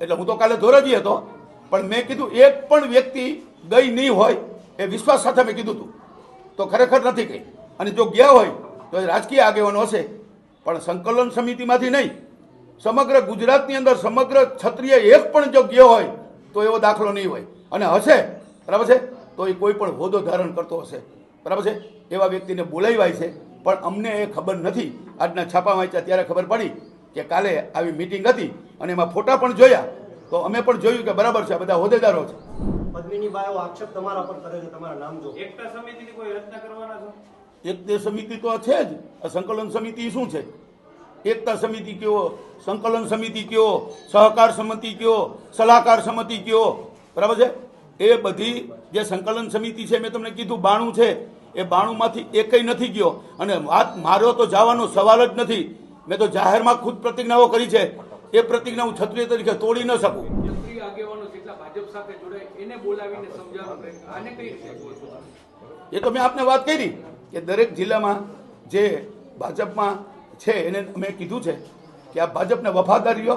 એટલે હું તો કાલે ધોરજી હતો, પણ મેં કીધું એક પણ વ્યક્તિ ગઈ નહીં હોય એ વિશ્વાસ સાથે મેં કીધું હતું તો ખરેખર નથી ગઈ. અને જો ગયા હોય, તો એ રાજકીય આગેવાનો હશે. પણ સંકલન સમિતિમાંથી નહીં. સમગ્ર ગુજરાતની અંદર સમગ્ર ક્ષત્રિય એક પણ જો ગયો હોય, તો એવો દાખલો નહીં હોય. અને હશે, બરાબર છે? તો એ કોઈ પણ હોદ્દો ધારણ કરતો હશે. બરાબર છે? એવા વ્યક્તિને બોલાવ્યા છે. પણ અમને એ ખબર નથી. આજના છાપા વાંચ્યા ત્યારે ખબર પડી કે કાલે આવી મિટિંગ હતી અને એમાં ફોટા પણ જોયા. તો અમે પણ જોયું કે બરાબર છે બધા હોદ્દેદારો છે. પદ્મિની આક્ષેપ તમારા પર કરે છે તમારા નામ જો એકતા સમિતિની કોઈ રચના કરવાના છો? એકતા સમિતિ તો છે જ. આ સંકલન સમિતિ શું છે? એકતા સમિતિ કયો? સંકલન સમિતિ કયો? સહકાર સમિતિ કયો? સલાહકાર સમિતિ કયો? બરાબર છે? એ બધી જે સંકલન સમિતિ છે મેં તમને કીધું બાણું છે એ બાણુંમાંથી એકય નથી ગયો. અને વાત મારો તો જવાનો સવાલ જ નથી. મેં તો જાહેરમાં ખુદ પ્રતિજ્ઞાઓ કરી છે. એ પ્રતિજ્ઞા હું ક્ષત્રિય તરીકે તોડી ન શકું? એ તો મેં આપને વાત કરી કે દરેક જિલ્લામાં જે ભાજપમાં છે એને અમે કીધું છે કે આ ભાજપને વફાદારીઓ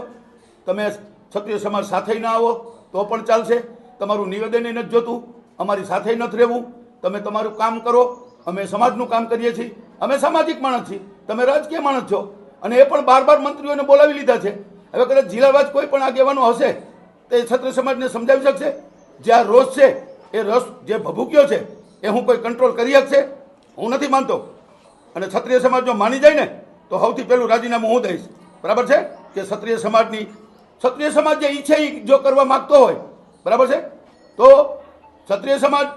તમે ક્ષત્રિય સમાજ સાથે ન આવો તો પણ ચાલશે. તમારું નિવેદન નથી જોતું. અમારી સાથે નથી રહેવું. તમે તમારું કામ કરો. અમે સમાજનું કામ કરીએ છીએ. અમે સામાજિક માણસ છીએ. તમે રાજકીય માણસ છો. અને એ પણ બાર બાર મંત્રીઓને બોલાવી લીધા છે. હવે કદાચ જિલ્લાવાજ કોઈ પણ આગેવાનો હશે, તે ક્ષત્રિય સમાજને સમજાવી શકશે? જે આ રોષ છે, એ રસ જે ભભૂક્યો છે, એ હું કોઈ કંટ્રોલ કરી શકશે? હું નથી માનતો. અને ક્ષત્રિય સમાજ જો માની જાય ને, તો સૌથી પહેલું રાજીનામું હું દઈશ. બરાબર છે? કે ક્ષત્રિય સમાજની, ક્ષત્રિય સમાજ જે ઈચ્છે એ જો કરવા માગતો હોય, બરાબર છે? તો ક્ષત્રિય સમાજ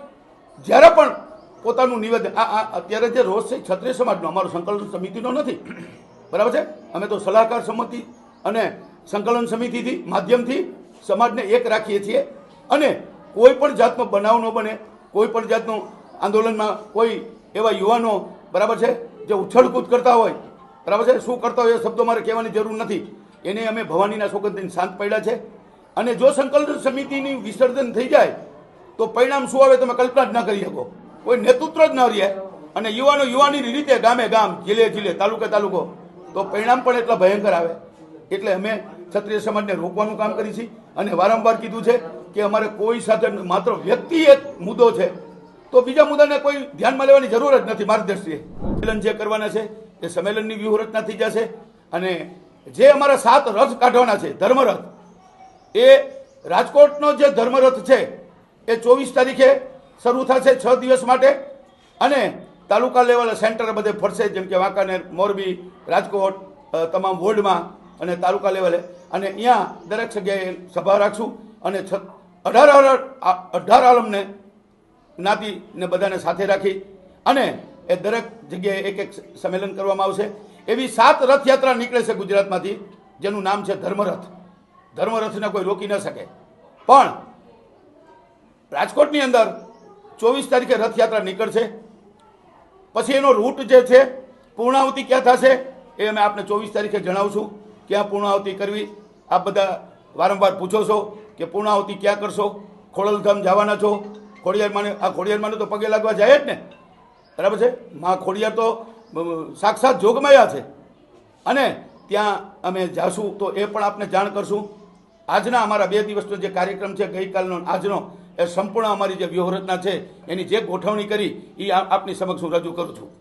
જ્યારે પણ પોતાનું નિવેદન આ અત્યારે જે રોષ છે ક્ષત્રિય સમાજનો, અમારો સંકલન સમિતિનો નથી. બરાબર છે? અમે તો સલાહકાર સમિતિ અને સંકલન સમિતિથી, માધ્યમથી સમાજને એક રાખીએ છીએ. અને કોઈ પણ જાતનો બનાવ ન બને, કોઈ પણ જાતનું આંદોલનમાં કોઈ એવા યુવાનો, બરાબર છે, જે ઉછળકૂદ કરતા હોય, બરાબર છે, શું કરતા હોય એ શબ્દો મારે કહેવાની જરૂર નથી. એને અમે ભવાનીના સોગંદીને શાંત પડ્યા છે. અને જો સંકલન સમિતિની વિસર્જન થઈ જાય, તો પરિણામ શું આવે તમે કલ્પના જ ના કરી શકો. કોઈ નેતૃત્વ જ ન રહે. અને યુવાનો યુવાની રીતે ગામે ગામ, જિલ્લે જિલ્લે, તાલુકે તાલુકો તો પરિણામ પણ એટલા ભયંકર આવે. એટલે અમે ક્ષત્રિય સમાજને રોકવાનું કામ કરી છીએ. અને વારંવાર કીધું છે કે અમારે કોઈ સાથે માત્ર વ્યક્તિ એક મુદ્દો છે. તો બીજા મુદ્દાને કોઈ ધ્યાનમાં લેવાની જરૂર જ નથી મારી દ્રષ્ટિએ સંમેલન જે કરવાના છે, એ સંમેલનની વ્યૂહરચના થઈ જશે. અને જે અમારા સાત રથ કાઢવાના છે, ધર્મરથ, એ રાજકોટનો જે ધર્મરથ છે, એ ચોવીસ તારીખે શરૂ થશે છ દિવસ માટે. અને તાલુકા લેવલે સેન્ટર બધે ફરશે, જેમ કે વાંકાનેર, મોરબી, રાજકોટ તમામ વોર્ડમાં અને તાલુકા લેવલે. અને અહીંયા દરેક જગ્યાએ સભા રાખશું અને છ, અઢાર અઢાર આલમને જ્ઞાતિને બધાને સાથે રાખી અને એ દરેક જગ્યાએ એક એક સંમેલન કરવામાં આવશે. એવી સાત રથયાત્રા નીકળે છે ગુજરાતમાંથી, જેનું નામ છે ધર્મરથ. ધર્મરથને કોઈ રોકી ન શકે. પણ રાજકોટની અંદર ચોવીસ તારીખે રથયાત્રા નીકળશે. પછી એનો રૂટ જે છે પૂર્ણાહુતિ ક્યાં થશે એ અમે આપને ચોવીસ તારીખે જણાવશું. ક્યાં પૂર્ણાહુતિ કરવી, આપ બધા વારંવાર પૂછો છો કે પૂર્ણાહુતિ ક્યાં કરશો? ખોડલધામ જવાના છો? ખોડિયારમાંને, આ ખોડિયારમાંને તો પગે લાગવા જાય જ ને. બરાબર છે? મા ખોડિયાર તો સાક્ષાત જોગમાયા છે. અને ત્યાં અમે જાશું તો એ પણ આપને જાણ કરશું. આજના અમારા બે દિવસનો જે કાર્યક્રમ છે, ગઈકાલનો આજનો એ સંપૂર્ણ અમારી જે વ્યૂહરચના છે, એની જે ગોઠવણી કરી એ આપની સમક્ષ હું રજૂ કરું છું.